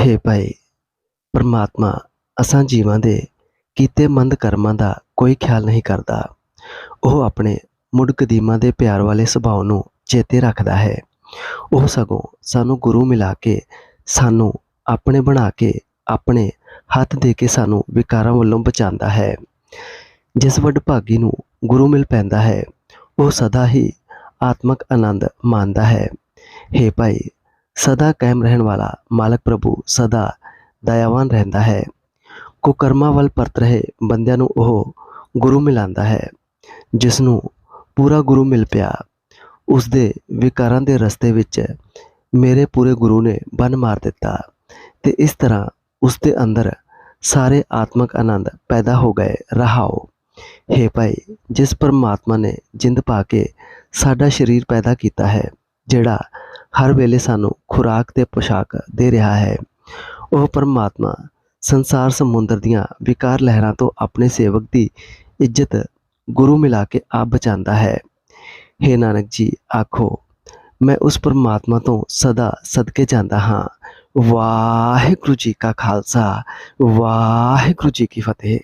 ਹੇ ਭਾਈ, ਪਰਮਾਤਮਾ ਅਸਾਂ ਜੀਵਾਂ ਦੇ ਕੀਤੇ ਮੰਦ ਕਰਮਾਂ ਦਾ ਕੋਈ ਖਿਆਲ ਨਹੀਂ ਕਰਦਾ। ਉਹ ਆਪਣੇ ਮੁੱਢ ਕਦੀਮਾਂ ਦੇ ਪਿਆਰ ਵਾਲੇ ਸੁਭਾਅ ਨੂੰ ਚੇਤੇ ਰੱਖਦਾ ਹੈ। ਉਹ ਸਗੋਂ ਸਾਨੂੰ ਗੁਰੂ ਮਿਲਾ ਕੇ ਸਾਨੂੰ ਆਪਣੇ ਬਣਾ ਕੇ ਆਪਣੇ ਹੱਥ ਦੇ ਕੇ ਸਾਨੂੰ ਵਿਕਾਰਾਂ ਵੱਲੋਂ ਬਚਾਉਂਦਾ ਹੈ। ਜਿਸ ਵੱਡ ਭਾਗੀ ਨੂੰ ਗੁਰੂ ਮਿਲ ਪੈਂਦਾ ਹੈ, ਉਹ ਸਦਾ ਹੀ ਆਤਮਿਕ ਆਨੰਦ ਮਾਣਦਾ ਹੈ। ਹੇ ਭਾਈ ਸਦਾ ਕਾਇਮ ਰਹਿਣ ਵਾਲਾ ਮਾਲਕ ਪ੍ਰਭੂ ਸਦਾ ਦਇਆਵਾਨ ਰਹਿੰਦਾ ਹੈ। ਕੁਕਰਮਾਂ ਵੱਲ ਪਰਤ ਰਹੇ ਬੰਦਿਆਂ ਨੂੰ ਉਹ ਗੁਰੂ ਮਿਲਾਉਂਦਾ ਹੈ ਜਿਸ ਨੂੰ ਪੂਰਾ ਗੁਰੂ ਮਿਲ ਪਿਆ। ਉਸ ਦੇ ਵਿਕਾਰਾਂ ਦੇ ਰਸਤੇ ਵਿੱਚ ਮੇਰੇ ਪੂਰੇ ਗੁਰੂ ਨੇ ਬੰਨ ਮਾਰ ਦਿੱਤਾ ਤੇ ਇਸ ਤਰ੍ਹਾਂ ਉਸ ਦੇ ਅੰਦਰ ਸਾਰੇ ਆਤਮਿਕ ਆਨੰਦ ਪੈਦਾ ਹੋ ਗਏ। ਰਹਾਓ, ਹੇ ਭਾਈ, ਜਿਸ ਪਰਮਾਤਮਾ ਨੇ ਜਿੰਦ ਪਾ ਕੇ ਸਾਡਾ ਸਰੀਰ ਪੈਦਾ ਕੀਤਾ ਹੈ, ਜਿਹੜਾ ਹਰ ਵੇਲੇ ਸਾਨੂੰ ਖੁਰਾਕ ਤੇ ਪੋਸ਼ਾਕ ਦੇ ਰਿਹਾ ਹੈ। ਉਹ ਪਰਮਾਤਮਾ ਸੰਸਾਰ ਸਮੁੰਦਰ ਦੀਆਂ ਵਿਕਾਰ ਲਹਿਰਾਂ ਤੋਂ ਆਪਣੇ ਸੇਵਕ ਦੀ ਇੱਜ਼ਤ ਗੁਰੂ ਮਿਲਾ ਕੇ ਆਪ ਬਚਾਉਂਦਾ ਹੈ। ਹੇ ਨਾਨਕ ਜੀ, ਆਖੋ, ਮੈਂ ਉਸ ਪਰਮਾਤਮਾ ਤੋਂ ਸਦਾ ਸਦਕੇ ਜਾਂਦਾ ਹਾਂ। ਵਾਹਿਗੁਰੂ ਜੀ ਕਾ ਖਾਲਸਾ, ਵਾਹਿਗੁਰੂ ਜੀ ਕੀ ਫਤਿਹ।